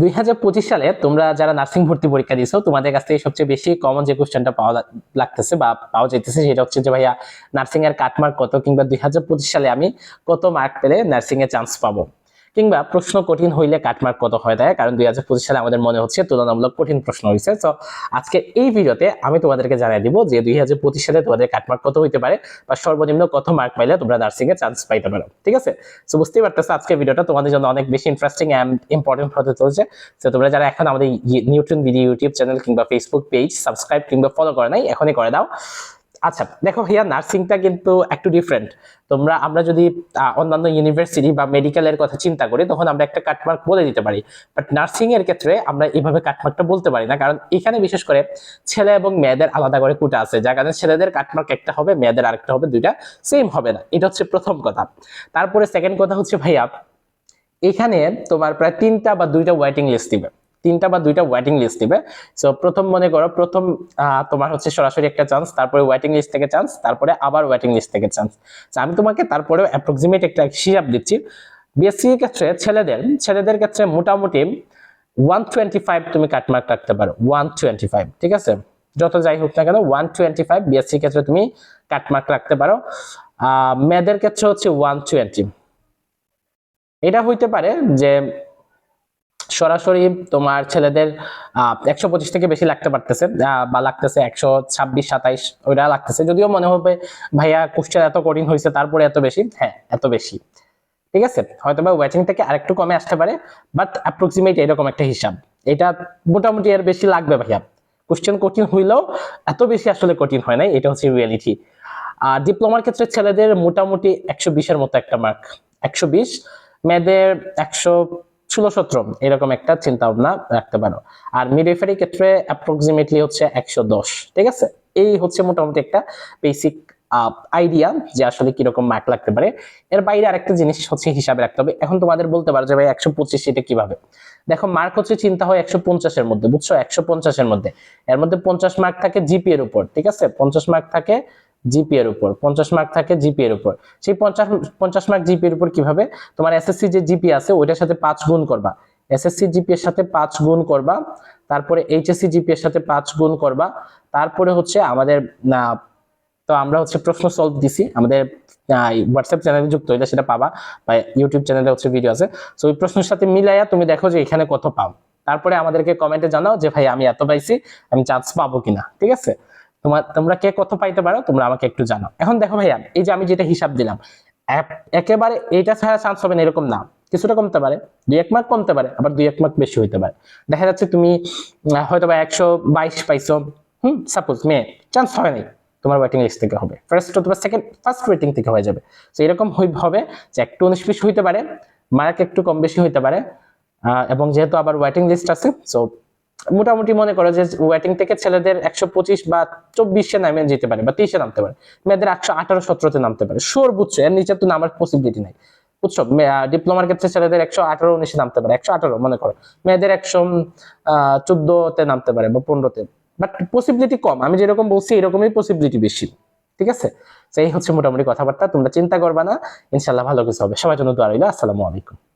দুই হাজার পঁচিশ সালে তোমরা যারা নার্সিং ভর্তি পরীক্ষা দিয়েছ, তোমাদের কাছ থেকে সবচেয়ে বেশি কমন যে কোশ্চেনটা পাওয়া লাগতেছে বা পাওয়া যাইতেছে সেটা হচ্ছে যে ভাইয়া, নার্সিং এর কাটমার্ক কত কিংবা দুই হাজার পঁচিশ সালে আমি কত মার্ক পেলে নার্সিং এ চান্স পাবো? কিংবা প্রশ্ন কঠিন হইলে কাটমার্ক কত হয় দেয়? কারণ দুই হাজার পঁচিশ সালে আমাদের মনে হচ্ছে তুলনামূলক কঠিন প্রশ্ন হয়েছে তো আজকে এই ভিডিওতে আমি তোমাদেরকে জানিয়ে দিব যে দুই হাজার পঁচিশ সালে তোমাদের কাটমার্ক কত হইতে পারে বা সর্বনিম্ন কত মার্ক পাইলে তোমরা নার্সিং এ চান্স পাইতে পারো। ঠিক আছে? তো বুঝতেই পারতেছো আজকে ভিডিওটা তোমাদের জন্য অনেক বেশি ইন্টারেস্টিং অ্যান্ড ইম্পর্টেন্ট হতে চলছে। তো তোমরা যারা এখন আমাদের নিউটন ভিডিও ইউটিউব চ্যানেল কিংবা ফেসবুক পেজ সাবস্ক্রাইব কিংবা ফলো করে নাই, এখনই করে দাও। আচ্ছা দেখো ভাইয়া নার্সিংটা কিন্তু একটু ডিফারেন্ট তোমরা, আমরা যদি অন্যান্য ইউনিভার্সিটি বা মেডিকেলের কথা চিন্তা করি, তখন আমরা একটা কাটমার্ক বলে দিতে পারি। বাট নার্সিং এর ক্ষেত্রে আমরা এইভাবে কাটমার্কটা বলতে পারি না, কারণ এখানে বিশেষ করে ছেলে এবং মেয়েদের আলাদা করে কোটা আছে। যার কারণে ছেলেদের কাটমার্ক একটা হবে, মেয়েদের আরেকটা হবে, দুইটা সেম হবে না। এটা হচ্ছে প্রথম কথা। তারপরে সেকেন্ড কথা হচ্ছে, ভাইয়া, এখানে তোমার প্রায় তিনটা বা দুইটা ওয়েটিং লিস্ট দিবে। তিনটা বা দুইটা ওয়েটিং লিস্ট দিবে সো প্রথম মনে করো, প্রথম তোমার হচ্ছে সরাসরি একটা চান্স তারপরে ওয়েটিং লিস্ট থেকে চান্স তারপরে আবার ওয়েটিং লিস্ট থেকে চান্স আমি তোমাকে তারপরে অ্যাপ্রক্সিমেট একটা হিসাব দিচ্ছি। বিএসসি ক্ষেত্রে ছেলেদের ছেলেদের ক্ষেত্রে মোটামুটি ওয়ান টোয়েন্টি ফাইভ তুমি কাটমার্ক রাখতে পারো ওয়ান টোয়েন্টি ফাইভ ঠিক আছে? যত যাই হোক না কেন ওয়ান টোয়েন্টি ফাইভ বিএসসি ক্ষেত্রে তুমি কাটমার্ক রাখতে পারো। মেয়েদের ক্ষেত্রে হচ্ছে ওয়ান টোয়েন্টি এটা হইতে পারে যে সরাসরি তোমার ছেলেদের একশো পঁচিশ থেকে বেশি লাগতে পারতেছে বা লাগতেছে একশো ছাব্বিশ, সাতাইশ, ওইটা লাগতেছে। যদিও মনে হবে, ভাইয়া কোশ্চেন এত কঠিন হয়েছে তারপরে এত বেশি? হ্যাঁ এত বেশি। ঠিক আছে? হয়তো বা ওয়েটিং থেকে আরেকটু কমে আসতে পারে বাট অ্যাপ্রক্সিমেট এরকম একটা হিসাব। এটা মোটামুটি এর বেশি লাগবে, ভাইয়া। কোশ্চেন কঠিন হইলেও এত বেশি আসলে কঠিন হয় নাই, এটা হচ্ছে রিয়েলিটি আর ডিপ্লোমার ক্ষেত্রে ছেলেদের মোটামুটি একশো বিশের মতো একটা মার্ক একশো বিশ, মেয়েদের একশো ষোলো সতেরো, এরকম একটা চিন্তা ভাবনা রাখতে পারো। আর মিডওয়াইফারি ক্ষেত্রে অ্যাপ্রক্সিমেটলি হচ্ছে একশো দশ, ঠিক আছে? এই হচ্ছে মোটামুটি একটা বেসিক আইডিয়া যে আসলে কীরকম মার্ক লাগতে পারে। এর বাইরে আরেকটা জিনিস হচ্ছে হিসাবে রাখতে হবে। এখন তোমাদের বলতে পারো যে ভাই একশো পঁচিশ এটা কীভাবে? দেখো মার্ক হচ্ছে চিন্তা হয় একশো পঞ্চাশের মধ্যে, বুঝছ? একশো পঞ্চাশের মধ্যে। এর মধ্যে পঞ্চাশ মার্ক থাকে জিপি এর উপর, ঠিক আছে? পঞ্চাশ মার্ক থাকে জিপি এর উপর, পঞ্চাশ মার্ক থাকে জিপি এর উপর। সেই পঞ্চাশ পঞ্চাশ মার্ক জিপি এর উপর কীভাবে? তোমার এসএসসি যে জিপি আছে, ওইটার সাথে পাঁচ গুণ করবা। এসএসসি জিপি এর সাথে পাঁচ গুণ করবা, তারপরে এইচএসসি জিপি এর সাথে পাঁচ গুণ করবা, তারপরে হচ্ছে আমাদের তো আমরা হচ্ছে প্রশ্ন সলভ দিছি। আমাদের হোয়াটসঅ্যাপ চ্যানেলে যুক্ত হইলে সেটা পাবা, বা ইউটিউব চ্যানেলে হচ্ছে ভিডিও আছে। তো ওই প্রশ্নের সাথে মিলাইয়া তুমি দেখো যে এখানে কত পাও। তারপরে আমাদেরকে কমেন্টে জানাও যে, ভাই, আমি এত পাইছি, আমি চান্স পাবো কিনা? ঠিক আছে? তোমার, তোমরা কে কত পাইতে পারো, তোমরা আমাকে একটু জানাও। এখন দেখো ভাইয়া, এই যে আমি যেটা হিসাব দিলাম একেবারে এইটা ছাড়া চান্স হবে না, এরকম না। কিছুটা কমতে পারে, দুই এক মার্ক কমতে পারে, আবার দুই এক মার্ক বেশি হইতে পারে। দেখা যাচ্ছে তুমি হয়তো বা একশো বাইশ পাইছো। হুম সাপোজ মেয়ে চান্স হয় নাই, তোমার ওয়েটিং লিস্ট থেকে হবে। ফার্স্ট অথবা সেকেন্ড ফার্স্ট ওয়েটিং থেকে হয়ে যাবে। তো এরকম হবে যে একটু উনিশ বিশ হইতে পারে মার্ক একটু কম বেশি হইতে পারে এবং যেহেতু আবার ওয়েটিং লিস্ট আছে সো মোটামুটি মনে করো যে ওয়েটিং থেকে ছেলেদের একশো পঁচিশ বা চব্বিশে নামে যেতে পারে বা তেইশে নামতে পারে। মেয়েদের একশো আঠারো, সতেরোতে নামতে পারে। বুঝছ, এর নিচে তো নামার পসিবিলিটি নাই। বুঝছ? ডিপ্লোমার ক্ষেত্রে ছেলেদের একশো আঠারো, উনিশে নামতে পারে। একশো আঠারো মনে করো। মেয়েদের একশো চোদ্দতে নামতে পারে বা পনেরোতে। বাট পসিবিলিটি কম। আমি যেরকম বলছি, এরকমই পসিবিলিটি বেশি। ঠিক আছে? এই হচ্ছে মোটামুটি কথাবার্তা। তোমরা চিন্তা করবা না। ইনশাল্লাহ ভালো কিছু হবে। সবার জন্য দোয়া রইল। আসসালামু আলাইকুম।